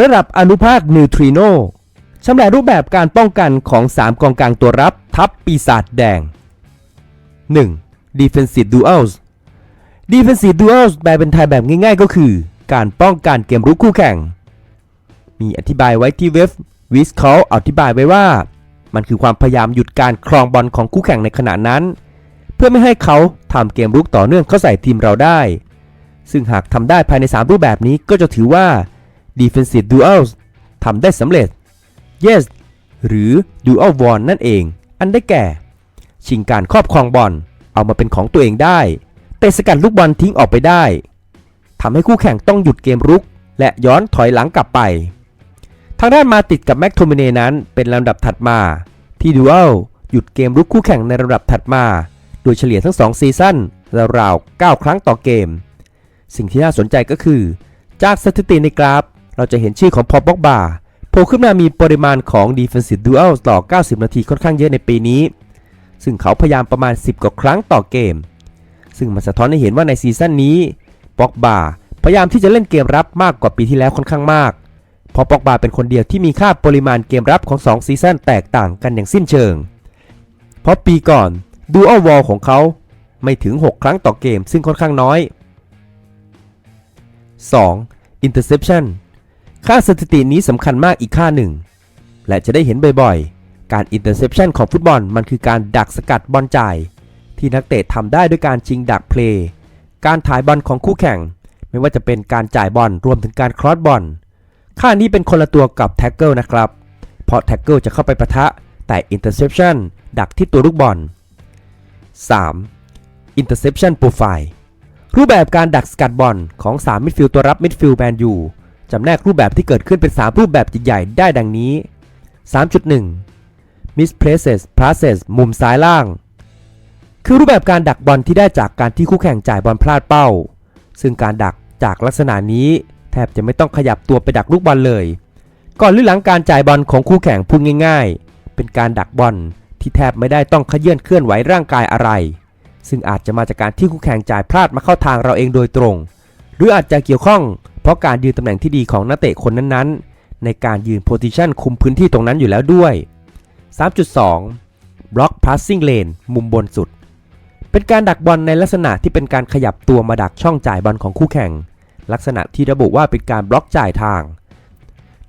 ระดับอนุภาคนิวทริโนชำแหละรูปแบบการป้องกันของ 3 กองกลางตัวรับทับปีศาจแดง 1. Defensive Duels Defensive Duels แปลเป็นไทยแบบง่ายๆ ก็คือ การป้องกันเกมรุกคู่แข่ง มีอธิบายไว้ที่เว็บวิสเขาอธิบายไว้ว่า มันคือความพยายามหยุดการครองบอลของคู่แข่งในขณะนั้น เพื่อไม่ให้เขาทำเกมรุกต่อเนื่องเข้าใส่ทีมเราได้ ซึ่งหากทำได้ภายใน 3 รูปแบบนี้ก็จะถือว่า Defensive Duels ทำได้สำเร็จ Yes หรือ Dual Won นั่นเอง อันได้แก่ ชิงการครอบครองบอล เอามาเป็นของตัวเองได้ เตะสกัดลูกบอลทิ้งออกไปได้ทำให้คู่แข่งต้องหยุดเกมรุก และย้อนถอยหลังกลับไป ทางด้านมาติดกับแม็กโทมิเนนั้นเป็นลำดับถัดมา ที่ดูอัลหยุดเกมรุกคู่แข่งในลำดับถัดมา โดยเฉลี่ยทั้ง 2 ซีซั่นราวๆ9ครั้งต่อเกม สิ่งที่น่าสนใจก็คือ จากสถิติในกราฟ เราจะเห็นชื่อของพอบ็อกบาโผล่ขึ้นมามีปริมาณของ Defensive Duel ต่อ 90 นาทีค่อนข้างเยอะในปีนี้ ซึ่งเขาพยายามประมาณ 10 กว่าครั้งต่อเกม ซึ่งมันสะท้อนให้เห็นว่าในซีซั่นนี้บ็อกบาพยายามที่จะเล่นเกมรับมากกว่าปีที่แล้วค่อนข้างมากเพราะป็อกบาเป็นคนเดียวที่มีค่าปริมาณเกมรับของ 2 ซีซั่นแตกต่างกันอย่างสิ้นเชิง เพราะปีก่อนดูอัลวอลของเขาไม่ถึง 6 ครั้งต่อเกมซึ่งค่อนข้างน้อย 2. Interception ค่าสถิตินี้สำคัญมากอีกค่าหนึ่ง และจะได้เห็นบ่อยๆ การ Interception ของฟุตบอลมันคือการดักสกัดบอลจ่าย ที่นักเตะทำได้ด้วยการชิงดักเพลย์การถ่ายบอลของคู่แข่ง ไม่ว่าจะเป็นการจ่ายบอลรวมถึงการครอสบอลค่านี้เป็นคนละตัวกับแท็กเกิลนะครับ เพราะแท็กเกิลจะเข้าไปปะทะ แต่ Interception ดักที่ตัวลูกบอล 3. Interception Profile รูปแบบการดักสกัดบอลของ 3 มิดฟิลด์ตัวรับมิดฟิลด์แมนยู จำแนกรูปแบบที่เกิดขึ้นเป็น 3 รูปแบบใหญ่ๆได้ดังนี้ 3.1 Misplaces Passes มุมซ้ายล่าง คือรูปแบบการดักบอลที่ได้จากการที่คู่แข่งจ่ายบอลพลาดเป้า ซึ่งการดักจากลักษณะนี้ แทบจะไม่ต้องขยับตัวไปดักลูกบอลเลย ก่อนหรือหลังการจ่ายบอลของคู่แข่งพูดง่าย ๆ เป็นการดักบอลที่แทบไม่ได้ต้องขยื่นเคลื่อนไหวร่างกายอะไร ซึ่งอาจจะมาจากการที่คู่แข่งจ่ายพลาดมาเข้าทางเราเองโดยตรง หรืออาจจะเกี่ยวข้อง ราะการยืนตำแหน่งที่ดีของนักเตะคนนั้นๆ ในการยืนโพซิชันคุมพื้นที่ตรงนั้นอยู่แล้วด้วย 3.2 Block Passing Lane มุมบนสุด เป็นการดักบอลในลักษณะที่เป็นการขยับตัวมาดักช่องจ่ายบอลของคู่แข่ง ลักษณะที่ระบุว่าเป็นการบล็อกจ่ายทาง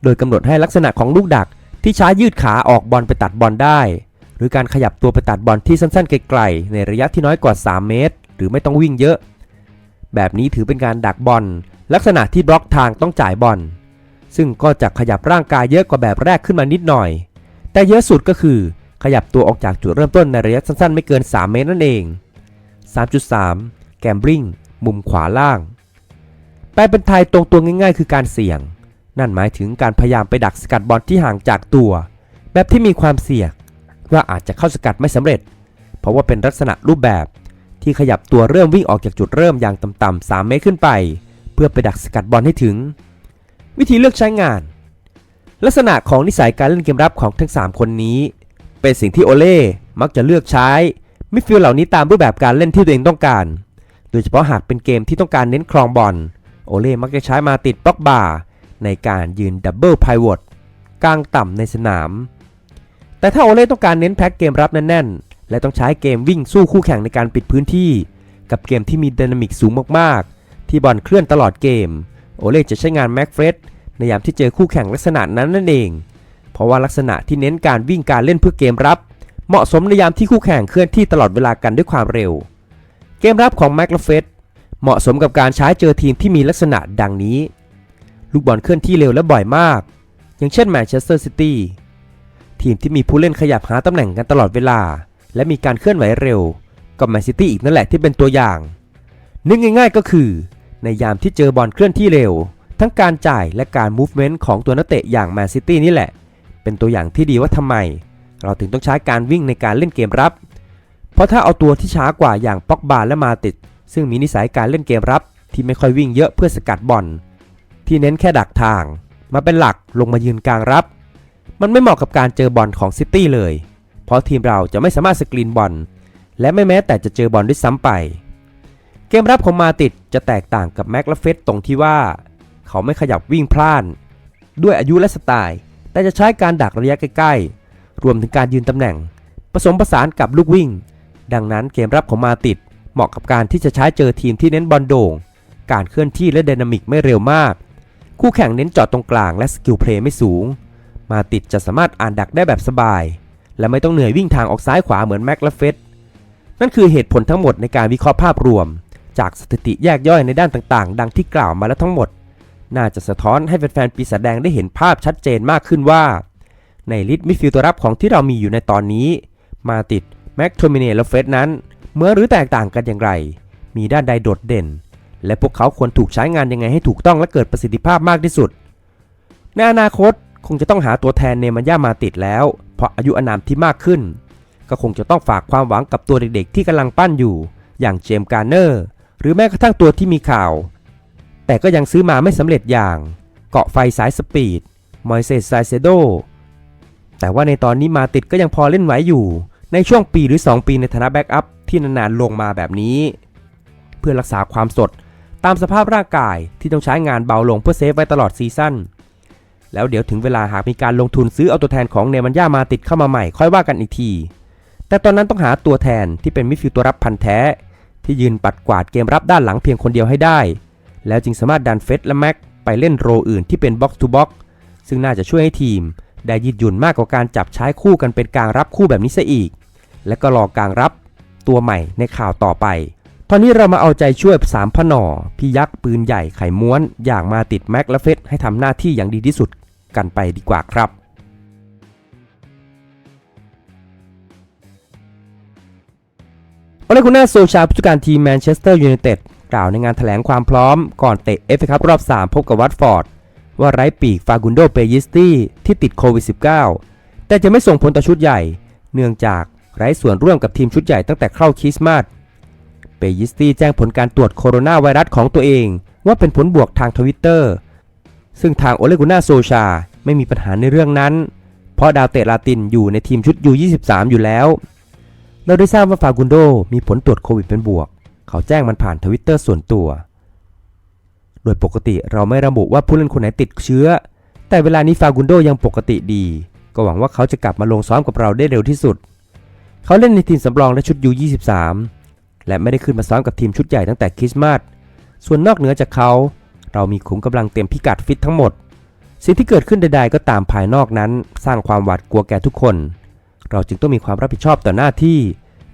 โดยกำหนดให้ลักษณะของลูกดักที่ใช้ยืดขาออกบอลไปตัดบอลได้ หรือการขยับตัวไปตัดบอลที่สั้นๆไกลๆในระยะที่น้อยกว่า 3 เมตร หรือไม่ต้องวิ่งเยอะ แบบนี้ถือเป็นการดักบอล ลักษณะที่บล็อกทางต้องจ่ายบอลซึ่งก็จะขยับร่างกายเยอะกว่าแบบแรกขึ้นมานิดหน่อย แต่เยอะสุดก็คือขยับตัวออกจากจุดเริ่มต้นในระยะสั้นๆ ไม่เกิน 3 เมตรนั่นเอง 3.3 แกมบลิงมุมขวาล่าง แปลเป็นไทยตรงตัวง่ายๆ คือการเสี่ยง นั่นหมายถึงการพยายามไปดักสกัดบอลที่ห่างจากตัว แบบที่มีความเสี่ยงว่าอาจจะเข้าสกัดไม่สำเร็จ เพราะว่าเป็นลักษณะรูปแบบที่ขยับตัวเริ่มวิ่งออกจากจุดเริ่มอย่างต่ำๆ3 เมตรขึ้นไป พื่อไปดักสกัดบอลให้ถึง วิธีเลือกใช้งาน ลักษณะของนิสัยการเล่นเกมรับของทั้ง 3 คนนี้ เป็นสิ่งที่โอเล่มักจะเลือกใช้มิดฟิลด์เหล่านี้ตามรูปแบบการเล่นที่ตัวเองต้องการ โดยเฉพาะหากเป็นเกมที่ต้องการเน้นครองบอล โอเล่มักจะใช้มาติดบล็อกบาร์ในการยืนดับเบิลไพวอตกลางต่ำในสนาม แต่ถ้าโอเล่ต้องการเน้นแพ็กเกมรับแน่นๆ และต้องใช้เกมวิ่งสู้คู่แข่งในการปิดพื้นที่ กับเกมที่มีดินามิกสูงมากๆ ที่บอลเคลื่อนตลอดเกม โอเล่จะใช้งานแม็กเฟรดในยามที่เจอคู่แข่งลักษณะนั้นนั่นเอง เพราะว่าลักษณะที่เน้นการวิ่งการเล่นเพื่อเกมรับ เหมาะสมในยามที่คู่แข่งเคลื่อนที่ตลอดเวลากันด้วยความเร็ว เกมรับของแม็กเฟรสเหมาะสมกับการใช้เจอทีมที่มีลักษณะดังนี้ ลูกบอลเคลื่อนที่เร็วและบ่อยมาก อย่างเช่นแมนเชสเตอร์ซิตี้ทีมที่มีผู้เล่นขยับหาตำแหน่งกันตลอดเวลา และมีการเคลื่อนไหวเร็วก็แมนซิตี้อีกนั่นแหละที่เป็นตัวอย่าง นึกง่าย ๆ ก็คือ ในยามที่เจอบอลเคลื่อนที่เร็ว ทั้งการจ่ายและการมูฟเมนต์ของตัวนักเตะอย่างแมนซิตี้นี่แหละ เป็นตัวอย่างที่ดีว่าทำไม เราถึงต้องใช้การวิ่งในการเล่นเกมรับ เพราะถ้าเอาตัวที่ช้ากว่าอย่างป็อกบาและมาติด ซึ่งมีนิสัยการเล่นเกมรับ ที่ไม่ค่อยวิ่งเยอะเพื่อสกัดบอลที่เน้นแค่ดักทาง มาเป็นหลักลงมายืนกลางรับ มันไม่เหมาะกับการเจอบอลของซิตี้เลย เพราะทีมเราจะไม่สามารถสกรีนบอลและไม่แม้แต่จะเจอบอลด้วยซ้ำไป เกมรับของมาติดจะแตกต่างกับแม็กและเฟสตรงที่ว่า เขาไม่ขยับวิ่งพล่าน ด้วยอายุและสไตล์ แต่จะใช้การดักระยะใกล้ๆ รวมถึงการยืนตำแหน่ง ผสมผสานกับลูกวิ่ง ดังนั้นเกมรับของมาติดเหมาะกับการที่จะใช้เจอทีมที่เน้นบอลโด่ง การเคลื่อนที่และไดนามิกไม่เร็วมาก คู่แข่งเน้นจอดตรงกลางและสกิลเพลย์ไม่สูง มาติดจะสามารถอ่านดักได้แบบสบาย และไม่ต้องเหนื่อยวิ่งทางออกซ้ายขวาเหมือนแม็กและเฟสนั่นคือเหตุผลทั้งหมดในการวิเคราะห์ภาพรวม จากสถิติแยกย่อยในด้านต่างๆ ดังที่กล่าวมาแล้วทั้งหมด น่าจะสะท้อนให้แฟนๆปีศาจแดงได้เห็นภาพชัดเจนมากขึ้นว่า ในลิสต์มิดฟิลด์ตัวรับของที่เรามีอยู่ในตอนนี้ มาติดแม็กโทมิเนและเฟสนั้น เมื่อหรือแตกต่างกันอย่างไร มีด้านใดโดดเด่น และพวกเขาควรถูกใช้งานยังไงให้ถูกต้องและเกิดประสิทธิภาพมากที่สุดในอนาคตคงจะต้องหาตัวแทนเนมันย่ามาติดแล้ว เพราะอายุอานามที่มากขึ้น ก็คงจะต้องฝากความหวังกับตัวเด็กๆ ที่กำลังปั้นอยู่ อย่างเจมส์การ์เนอร์ หรือแม้กระทั่งตัวที่มีข่าว แต่ก็ยังซื้อมาไม่สำเร็จอย่าง เกาะไฟสายสปีดมอยเซสไซเซโดแต่ว่าในตอนนี้มาติดก็ยังพอเล่นไหวอยู่ ในช่วงปีหรือ 2 ปีในฐานะแบ็กอัพที่นานๆลงมาแบบนี้ เพื่อรักษาความสดตามสภาพร่างกายที่ต้องใช้งานเบาลงเพื่อเซฟไว้ตลอดซีซั่นแล้วเดี๋ยวถึงเวลาหากมีการลงทุนซื้อเอาตัวแทนของเนมันย่ามาติดเข้ามาใหม่ค่อยว่ากันอีกที แต่ตอนนั้นต้องหาตัวแทนที่เป็นมิดฟิลด์ตัวรับพันแท้ ที่ยืนปัดกวาดเกมรับด้านหลังเพียงคนเดียวให้ได้ แล้วจึงสามารถดันเฟสและแม็กไปเล่นโรอื่นที่เป็นบ็อกซ์ทูบ็อกซ์ซึ่งน่าจะช่วยให้ทีม ได้ยืดหยุ่นมากกว่าการจับใช้คู่กันเป็นกลางรับคู่แบบนี้ซะอีก และก็รอกลางรับตัวใหม่ในข่าวต่อไป ตอนนี้เรามาเอาใจช่วยสามพนอพี่ยักษ์ปืนใหญ่ไขม้วน อย่างมาติดแม็กและเฟสให้ทำหน้าที่อย่างดีที่สุดกันไปดีกว่าครับ โอเลกุน่าโซชาผู้จัดการทีมแมนเชสเตอร์ยูไนเต็ดกล่าวในงานแถลงความพร้อมก่อนเตะเอฟเอคัพรอบ 3 พบกับวัตฟอร์ด ว่าไร้ปีกฟากุนโดเปยิสตี้ที่ติดโควิด -19 แต่จะไม่ส่งผลต่อชุดใหญ่ เนื่องจากไร้ส่วนร่วมกับทีมชุดใหญ่ตั้งแต่เข้าคริสต์มาสเปยิสตี้แจ้งผลการตรวจโคโรนาไวรัสของตัวเอง ว่าเป็นผลบวกทางทวิตเตอร์ซึ่งทางโอเลกุน่าโซชาไม่มีปัญหาในเรื่องนั้น เพราะดาวเตะลาตินอยู่ในทีมชุด U23 อยู่แล้ว เราได้ทราบว่าฟากุนโดมีผลตรวจโควิดเป็นบวก เขาแจ้งมันผ่านทวิตเตอร์ส่วนตัว โดยปกติเราไม่ระบุว่าผู้เล่นคนไหนติดเชื้อ แต่เวลานี้ฟากุนโดยังปกติดี ก็หวังว่าเขาจะกลับมาลงซ้อมกับเราได้เร็วที่สุด เขาเล่นในทีมสำรองและชุด U23 และไม่ได้ขึ้นมาซ้อมกับทีมชุดใหญ่ตั้งแต่คริสต์มาส ส่วนนอกเหนือจากเขา เรามีขุมกำลังเต็มพิกัดฟิตทั้งหมด สิ่งที่เกิดขึ้นใดๆ ก็ตามภายนอกนั้น สร้างความหวาดกลัวแก่ทุกคน เราจึงต้องมีความรับผิดชอบต่อหน้าที่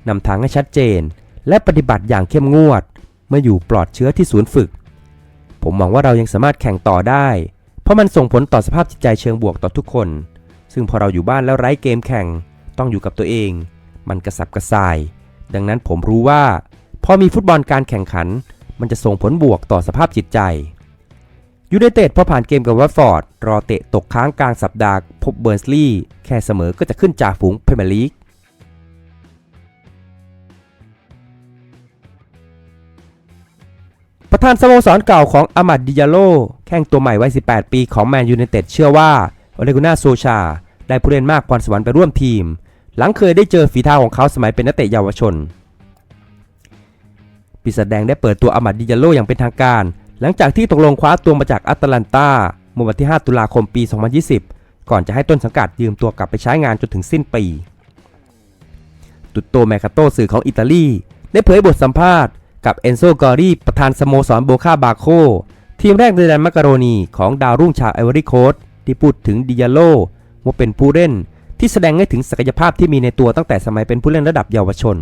นำทางให้ชัดเจน และปฏิบัติอย่างเข้มงวด เมื่ออยู่ปลอดเชื้อที่ศูนย์ฝึก ผมหวังว่าเรายังสามารถแข่งต่อได้ เพราะมันส่งผลต่อสภาพจิตใจเชิงบวกต่อทุกคน ซึ่งพอเราอยู่บ้านแล้วไร้เกมแข่ง ต้องอยู่กับตัวเอง มันกระสับกระส่าย ดังนั้นผมรู้ว่า พอมีฟุตบอลการแข่งขัน มันจะส่งผลบวกต่อสภาพจิตใจ ยูไนเต็ดพอผ่านเกมกับวัตฟอร์ด รอเตะตกค้างกลางสัปดาห์พบเบิร์นสลีย์แค่เสมอก็จะขึ้นจ่าฝูงพรีเมียร์ลีกประธานสโมสรเก่าของอามัดดิยาโลแข้งตัวใหม่วัย 18 ปีของแมนยูไนเต็ดเชื่อว่าโอเลกุน่าโซชา ได้ผู้เล่นมากพรสวรรค์ไปร่วมทีม หลังเคยได้เจอฝีเท้าของเขาสมัยเป็นนักเตะเยาวชนปีศาจแดงได้เปิดตัวอามัดดิยาโลอย่างเป็นทางการ หลังจากที่ตกลงคว้าตัวมาจากแอตแลนตาเมื่อวันที่ 5 ตุลาคมปี 2020 ก่อนจะให้ต้นสังกัดยืมตัวกลับไปใช้งานจนถึงสิ้นปี ตุตโตแมคาโตสื่อของอิตาลี ได้เผยบทสัมภาษณ์กับเอนโซกอรีประธานสโมสรโบคาบาโค ทีมแรกในแดนมักกะโรนีของดาวรุ่งชาวไอวอรี่โคสที่พูดถึงดิยาโลว่าเป็นผู้เล่นที่แสดงให้ถึงศักยภาพที่มีในตัวตั้งแต่สมัยเป็นผู้เล่นระดับเยาวชน